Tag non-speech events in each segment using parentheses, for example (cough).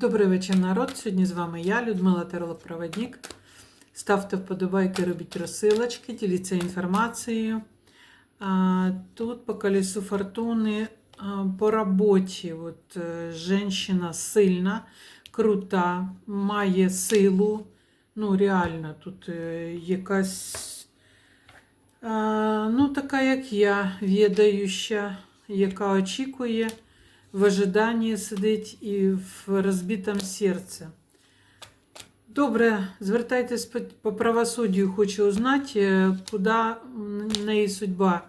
Добрий вечір, народ. Сьогодні з вами я, Людмила Теролог-Проводник. Ставте вподобайки, робіть розсилочки, діліться інформацією. Тут по колесу фортуни по роботі. От, е, Женщина сильна, крута, має силу. Ну, реально, тут е, якась, ну, така, як я, відаюча, яка очікує в ожидании сидить і в розбитому серці. Добре, звертайтесь по, правосуддю, хочу узнати, е, куди неї судьба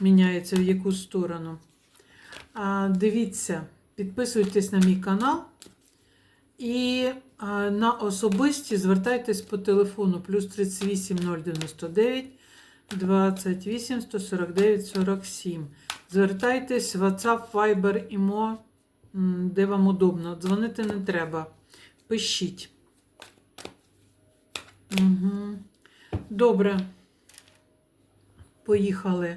міняється, в яку сторону. Дивіться, підписуйтесь на мій канал. І на особисті звертайтесь по телефону плюс 38 099 28 149 47. Звертайтесь WhatsApp, Viber, IMO, де вам удобно. Дзвонити не треба. Пишіть. Угу. Добре. Поїхали.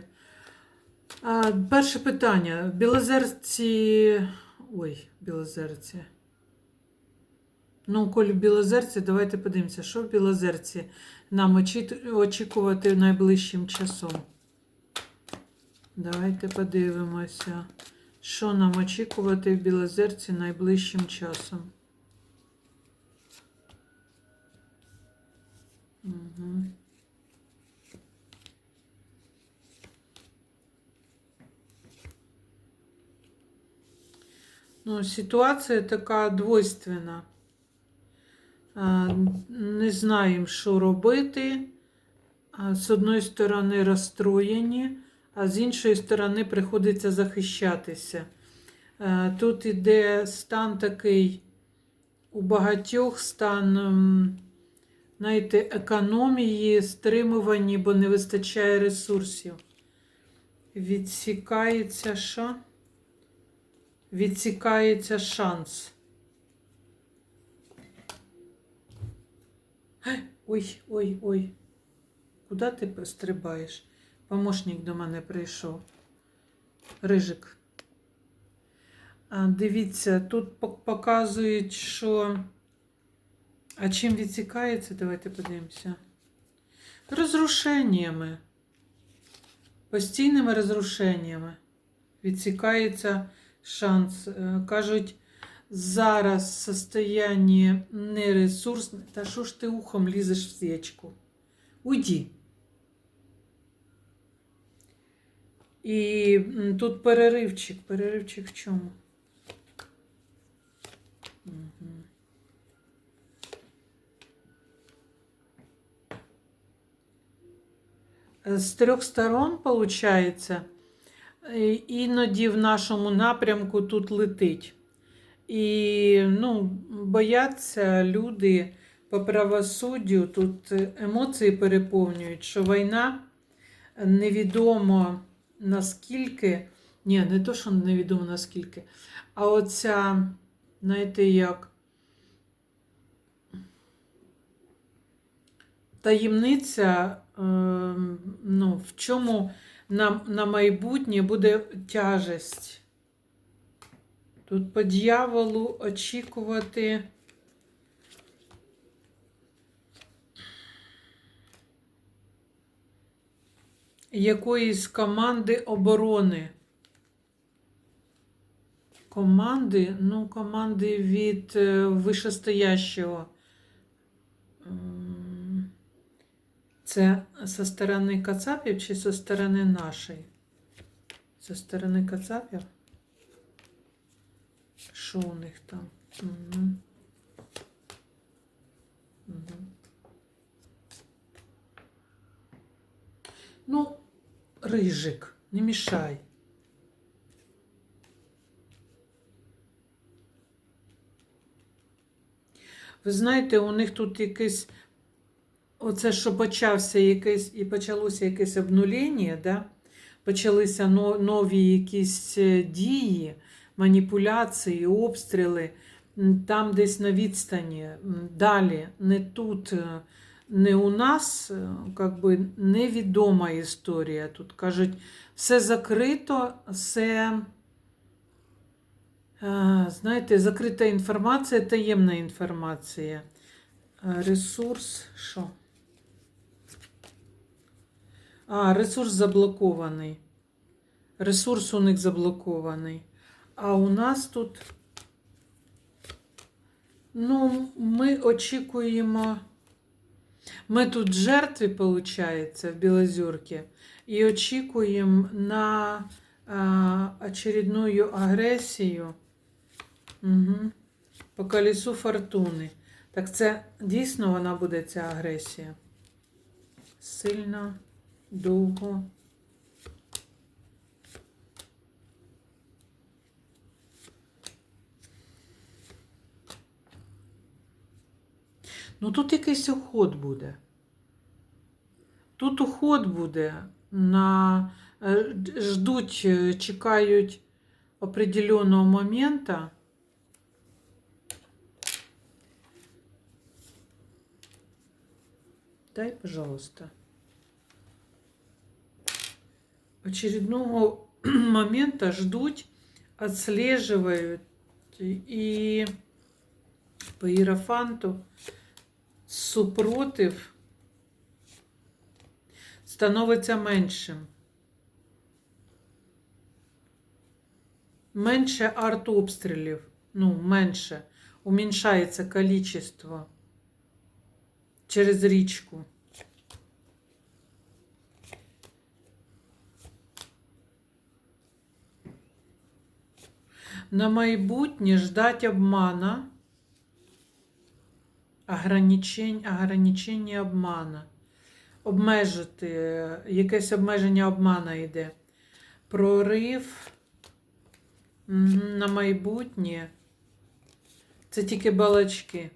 А, перше питання. Білозерці. Ой, Білозерці. Ну, коль в Білозерці, давайте подивимося, що в Білозерці нам очі- очікувати найближчим часом. Давайте подивимося, що нам очікувати в Білозерці найближчим часом. Угу. Ну, ситуація така двойственна. Не знаємо, що робити. З одної сторони, розстроєні, а з іншої сторони, приходиться захищатися. Тут іде стан такий у багатьох стан, ем, знаєте, економії, стримувані, бо не вистачає ресурсів. Відсікається що? Відсікається шанс. Ой, ой, ой. Куди ти стрибаєш? Помощник до мене прийшов. Рижик. А, дивіться, тут показують, що. А чим відсікається? Давайте подивимося. Розрушеннями. Постійними розрушеннями. Відсікається шанс. Е, Кажуть, зараз состояние нересурсне. Та що ж ти ухом лізеш в свічку? Уйди. І тут переривчик. Переривчик в чому? З трьох сторон, виходить, іноді в нашому напрямку тут летить. І ну, бояться люди по правосуддю, тут емоції переповнюють, що війна невідомо наскільки, ні, не то, що невідомо наскільки, а оця, знаєте, як таємниця, е, ну, в чому на, на майбутнє буде тяжесть. Тут по дьяволу очікувати. Якоїсь команди оборони. Команди, ну, команди від е, вишестоящого. Це со сторони Кацапів чи со сторони нашої? Со сторони Кацапів? Що у них там? Угу. Угу. Ну, рижик, не мішай. Ви знаєте, у них тут якийсь, оце, що почався якийсь, і почалося якесь обнулення, да? почалися нові якісь е, дії, маніпуляції, обстріли, там десь на відстані, далі, не тут, е, не у нас, е, как би, невідома історія. Тут кажуть, все закрито, все Е, Знаєте, закрита інформація, таємна інформація. Е, Ресурс. Що? А, ресурс заблокований. Ресурс у них заблокований. А у нас тут. Ну, ми очікуємо. Ми тут жертві, виходить, в Білозерці, і очікуємо на а, очередную агресію угу. по колесу фортуни. Так це дійсно вона буде ця агресія. Сильно, довго. Ну тут якийсь уход буде. Тут уход буде на ждуть, чекають определенного момента. Дай, пожалуйста. Очередного (clears throat) момента ждуть, отслеживают и по иерофанту супротив становиться меншим. Менше артобстрілів, ну, менше, уміншається количество через річку. На майбутнє ждать обмана, ограничень, ограничення обмана. Обмежити, якесь обмеження обмана йде. Прорив на майбутнє. Це тільки балачки.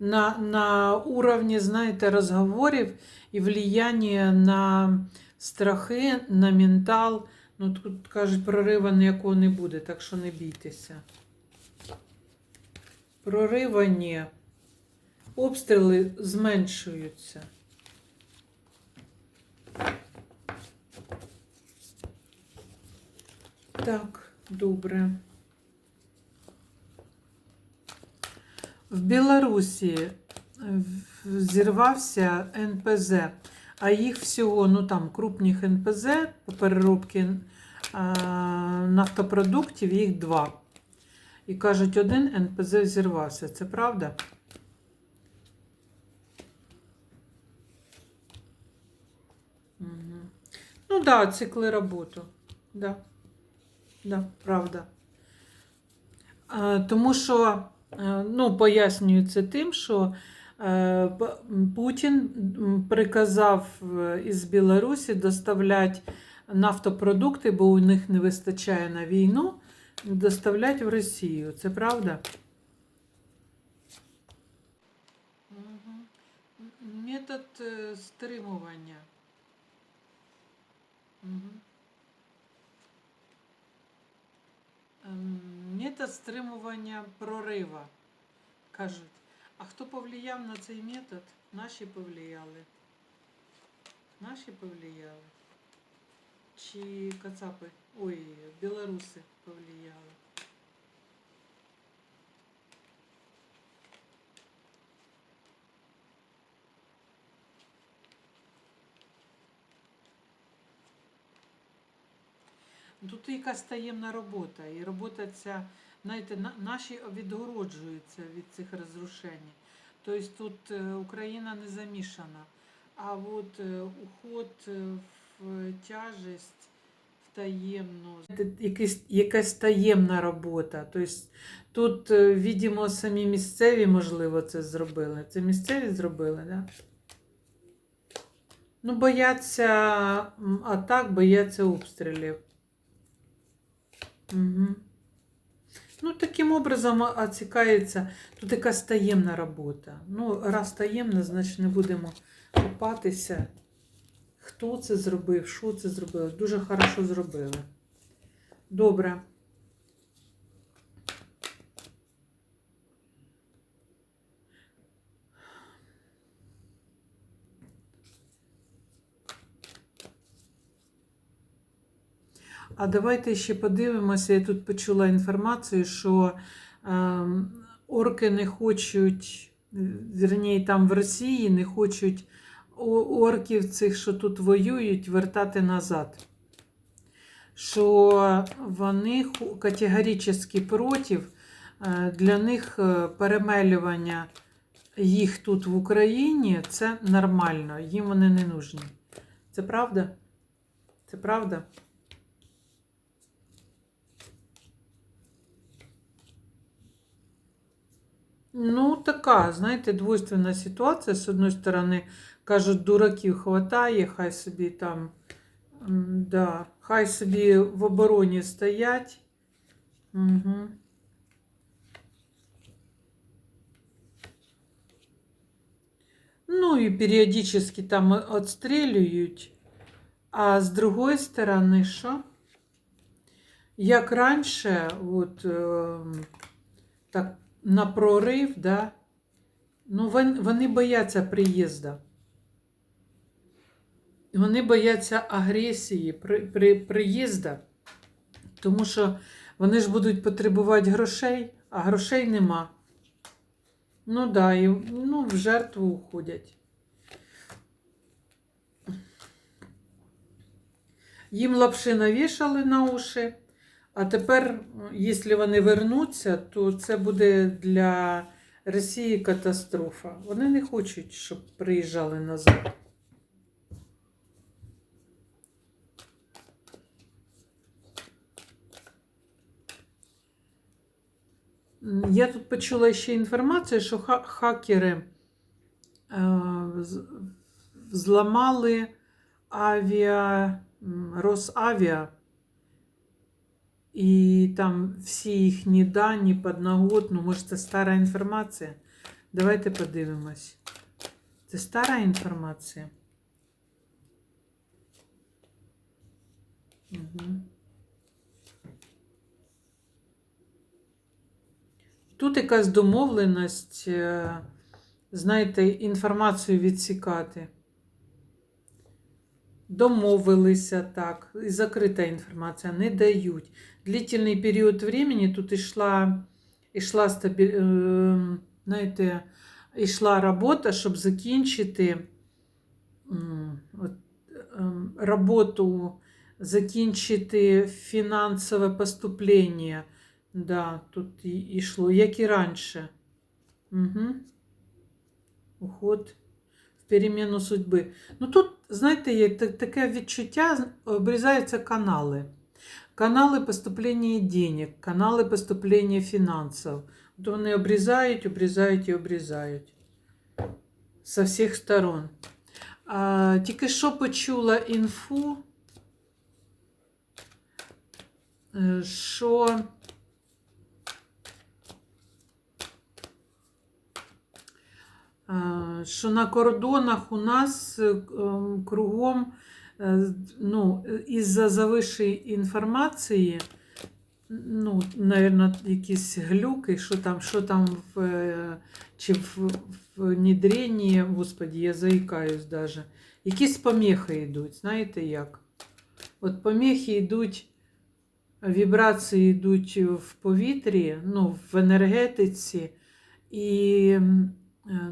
На, на уровні, знаєте, розговорів і влияння на страхи, на ментал. Ну, тут кажуть, прорива ніякого не буде, так що не бійтеся. Прорива ні. Обстріли зменшуються. Так, добре. В Білорусі е, зірвався НПЗ, а їх всього, ну там крупних НПЗ по переробці нафтопродуктів, їх два. І кажуть, один НПЗ зірвався. Це правда? Угу. Ну да, цикли роботу. Да. Да, правда. А, тому що, е, ну, пояснюю це тим, що е, Путін приказав е, із Білорусі доставляти нафтопродукти, бо у них не вистачає на війну, доставляти в Росію. Це правда? Метод е, стримування. Ем, Метод стримування прорива, кажуть. А хто повлияв на цей метод? Наші повлияли. Наші повлияли. Чи кацапи? Ой, білоруси повлияли. Тут якась таємна робота. І робота ця, знаєте, наші відгороджуються від цих розрушень. Тобто тут е, Україна не замішана. А от е, уход е, в тяжесть, Це якась, якась таємна робота. Тобто тут, е, видимо, самі місцеві, можливо, це зробили. Це місцеві зробили? Да? Ну, бояться атак, бояться обстрілів. Угу. Ну, таким образом оцікається. Тут якась таємна робота. Ну, раз таємна, значить не будемо копатися. Хто це зробив, що це зробили. Дуже хорошо зробили. Добре. А давайте ще подивимося. Я тут почула інформацію, що е, орки не хочуть, вірніше, там в Росії не хочуть орків цих, що тут воюють, вертати назад. Що вони категорично проти, е, для них е, перемелювання їх тут в Україні це нормально, їм вони не нужні. Це правда? Це правда? Ну, така, знаєте, двойственна ситуація. З одної сторони, кажуть, дураків хватає, хай собі там, м, да, хай собі в обороні стоять. Угу. Ну і періодично там отстрілюють. А з другої сторони, що? Як раніше, от, е, так, на прорив, да, ну, вон- вони бояться приїзду. Вони бояться агресії при, при, приїзду, тому що вони ж будуть потребувати грошей, а грошей нема. Ну да, і ну, в жертву уходять. Їм лапши навішали на уші, а тепер, якщо вони вернуться, то це буде для Росії катастрофа. Вони не хочуть, щоб приїжджали назад. Я тут почула ще інформацію, що хакери е, зламали авіа, Росавіа, і там всі їхні дані подноготну, може, це стара інформація. Давайте подивимось. Це стара інформація. Угу. Тут якась домовленість, е, знаєте, інформацію відсікати. Домовилися так, і закрита інформація, не дають. Длительний період времени тут йшла, йшла, стабіль, е, знаєте, йшла робота, щоб закінчити ем, роботу, закінчити фінансове поступлення. Да, тут і- йшло, як і раніше. Угу. Уход в переміну судьби. Ну тут, знаєте, є таке відчуття, обрізаються канали. Канали поступлення денег, канали поступлення фінансів. От вони обрізають, обрізають і обрізають. З всіх сторон. А, тільки що почула інфу, е, що що на кордонах у нас е, кругом, е, ну, із-за завищої інформації, ну, наверное, якісь глюки, що там, що там в, е, чи в, в внедренні, господі, я заїкаюсь даже. Якісь поміхи йдуть, знаєте як? От поміхи йдуть, вібрації йдуть в повітрі, ну, в енергетиці, і е,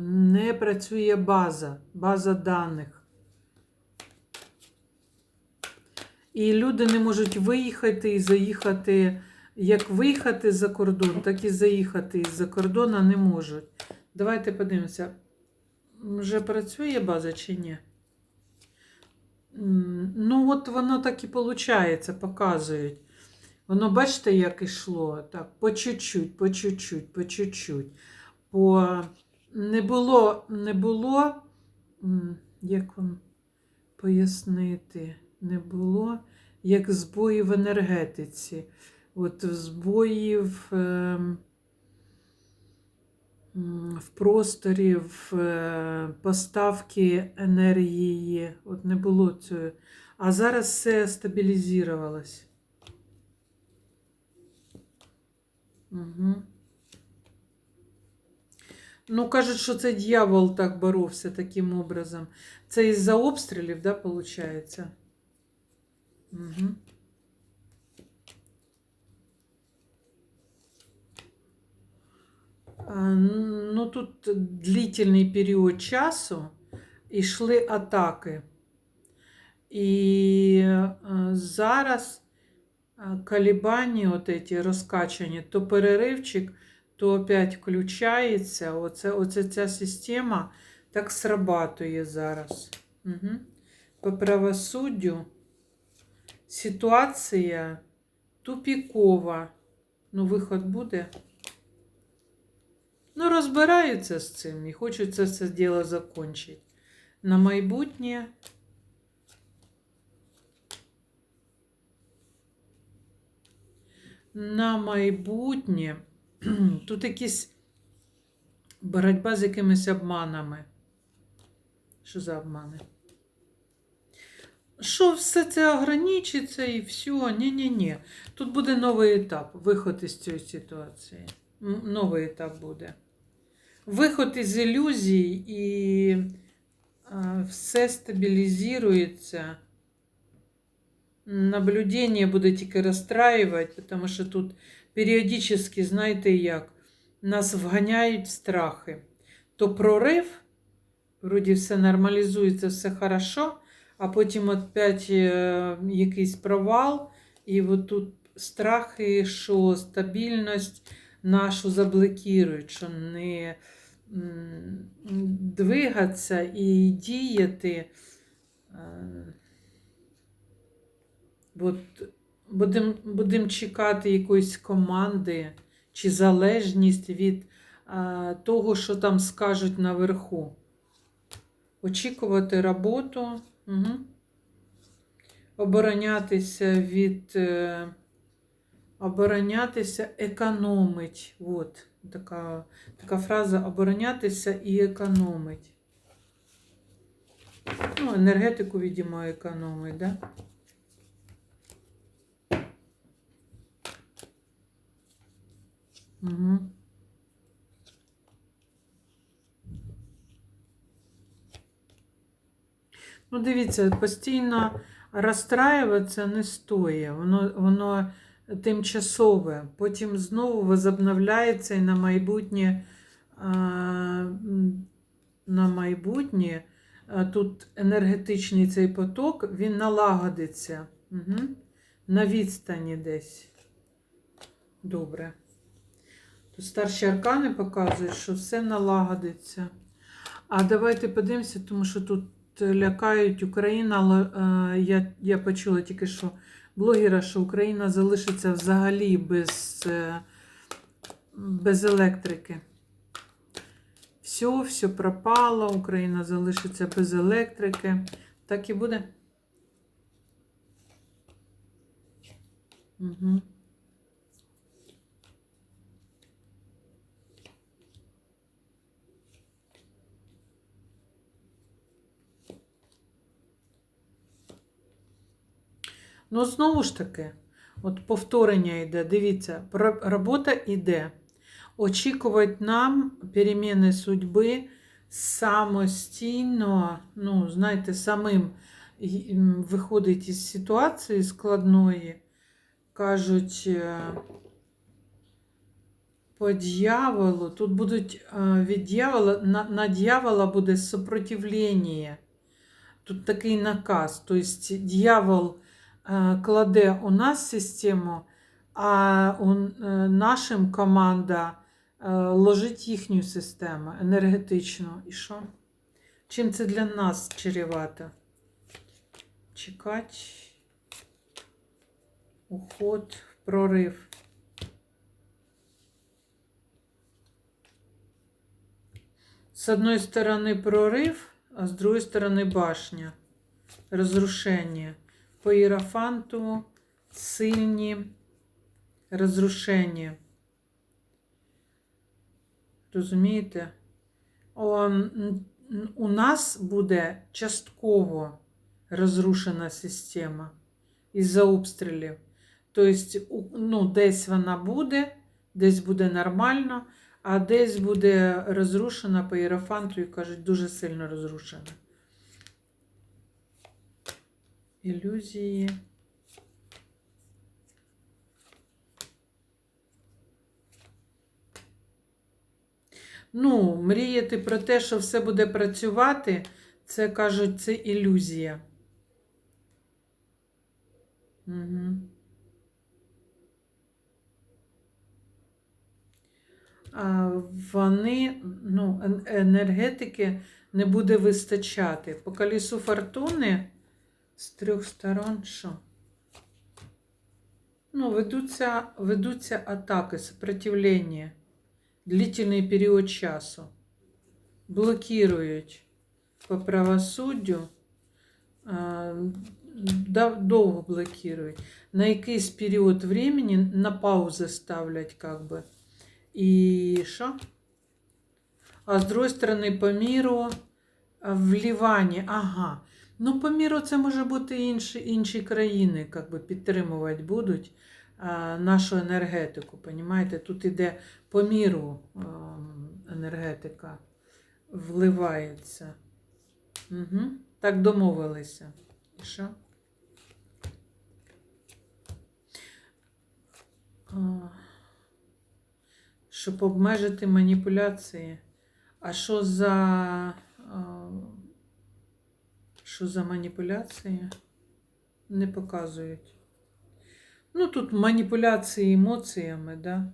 не працює база, база даних. І люди не можуть виїхати і заїхати, як виїхати за кордон, так і заїхати із-за кордону не можуть. Давайте подивимося, вже працює база чи ні? Ну, от воно так і виходить, показують. Воно, бачите, як ішло? Так, по чуть-чуть, по чуть-чуть, по чуть-чуть. По... Не було, не було, як вам пояснити, не було як збої в енергетиці. От збоїв м, в просторі, в е, поставки енергії. От не було цього. А зараз все стабілізувалось. Угу. Ну, кажуть, що це дьявол так боровся таким образом. Це із-за обстрілів, да, виходить? Угу. Ну, тут длительний період часу йшли атаки. І зараз колебані от эти розкачані, то переривчик то опять включається. Оце, оце ця система так срабатує зараз. Угу. По правосуддю ситуація тупікова. Ну, виход буде. Ну, розбираються з цим і хочуть це діло закінчити. На майбутнє. На майбутнє. (clears throat) Тут якісь боротьба з якимись обманами. Що за обмани? Що все це ограничиться і все? Ні-ні-ні. Тут буде новий етап, виход із цієї ситуації. Новий етап буде. Виход із ілюзій і все стабілізується. Наблюдение буде тільки розстраювати, тому що тут періодично, знаєте як, нас вганяють страхи. То прорив, вроді все нормалізується, все хорошо, а потім опять е, якийсь провал, і от тут страхи, що стабільність нашу заблокують, що не двигатися і діяти. е, От будемо будем чекати якоїсь команди чи залежність від а, того, що там скажуть наверху. Очікувати роботу, угу. оборонятися від е, оборонятися, економить. От така, така фраза оборонятися і економить. Ну, енергетику, відомо, економить, да? Угу. Ну, дивіться, постійно розстраюватися не стоїть. Воно, воно тимчасове. Потім знову возобновляється і на майбутнє, на майбутнє тут енергетичний цей поток, він налагодиться. Угу. На відстані десь. Добре. Тут старші аркани показують, що все налагодиться. А давайте подивимося, тому що тут лякають Україна. л- е, Я, я почула тільки що блогера, що Україна залишиться взагалі без, е, без електрики. Все, все пропало, Україна залишиться без електрики. Так і буде. Угу. Ну, знову ж таки, от повторення йде. Дивіться, робота йде. Очікувати нам переміни судьби самостійно, ну, знаєте, самим виходить із ситуації складної. Кажуть, е, по дьяволу, тут будуть е, від дьявола, на, на дьявола буде сопротивлення. Тут такий наказ. Тобто дьявол кладе у нас систему, а у е, нашим команда е, ложить їхню систему енергетичну. І що? Чим це для нас чревато? Чекати. Уход, прорив. С одной стороны прорыв, а с другой стороны башня. Разрушение. По Іерофанту сильні розрушення. Розумієте? О, у нас буде частково розрушена система із-за обстрілів. Тобто, ну, десь вона буде, десь буде нормально, а десь буде розрушена по Єрофанту і кажуть, дуже сильно розрушена. Ілюзії. Ну, мріяти про те, що все буде працювати, це кажуть, це ілюзія. Угу. А вони, ну, енергетики не буде вистачати. По колесу фортуни з трьох сторон що? Ну, ведуться, ведуться атаки, сопротивлення, длительний період часу. Блокують по правосуддю, а, да- довго блокують. На якийсь період времени на паузу ставлять, как бы. І що? А з другої сторони, по міру а, вливання. Ага. Ну, по міру це може бути інші, інші країни, как би, підтримувати будуть а, нашу енергетику. Понімаєте? Тут іде по міру а, енергетика вливається. Угу. Так домовилися. І що? А, щоб обмежити маніпуляції. А що за. а, Що за маніпуляції? Не показують. Ну, тут маніпуляції емоціями, да?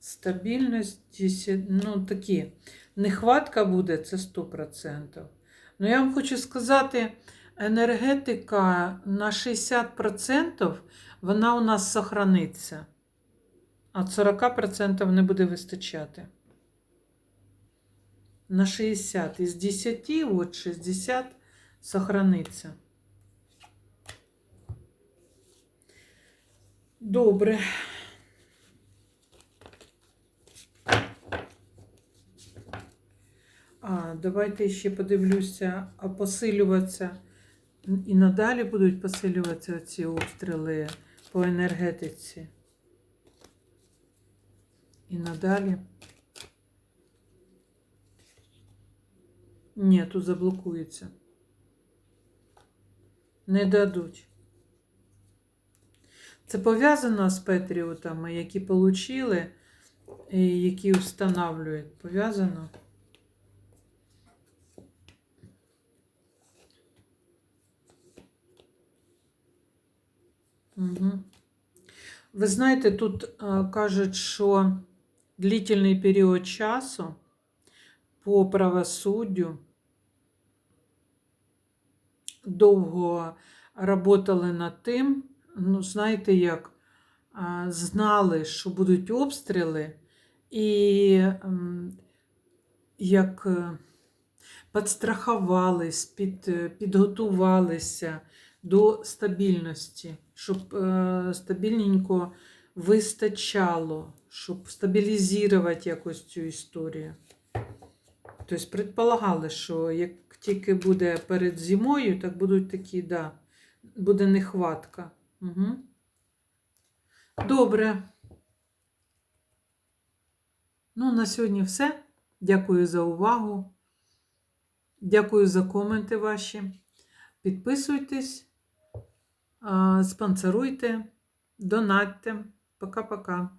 Стабільність, ну такі. Нехватка буде, це 100%. Ну, я вам хочу сказати, енергетика на 60% вона у нас сохраниться, а 40% не буде вистачати. На 60. Із 10, от 60 сохраниться. Добре. А, давайте ще подивлюся, а посилюватися. І надалі будуть посилюватися ці обстріли по енергетиці. І надалі. Ні, тут заблокується. Не дадуть. Це пов'язано з патріотами, які отримали, і які встановлюють. Пов'язано? Угу. Ви знаєте, тут кажуть, що длительний період часу по правосуддю довго работали над тим, ну, знаєте, як знали, що будуть обстріли, і ем, як е, підстрахувались, під, е, підготувалися до стабільності, щоб е, стабільненько вистачало, щоб стабілізувати якось цю історію. Тобто, предполагали, що як тільки буде перед зимою, так будуть такі, да, буде нехватка. Угу. Добре. Ну, на сьогодні все. Дякую за увагу. Дякую за коменти ваші. Підписуйтесь, спонсоруйте, донатьте. Пока-пока.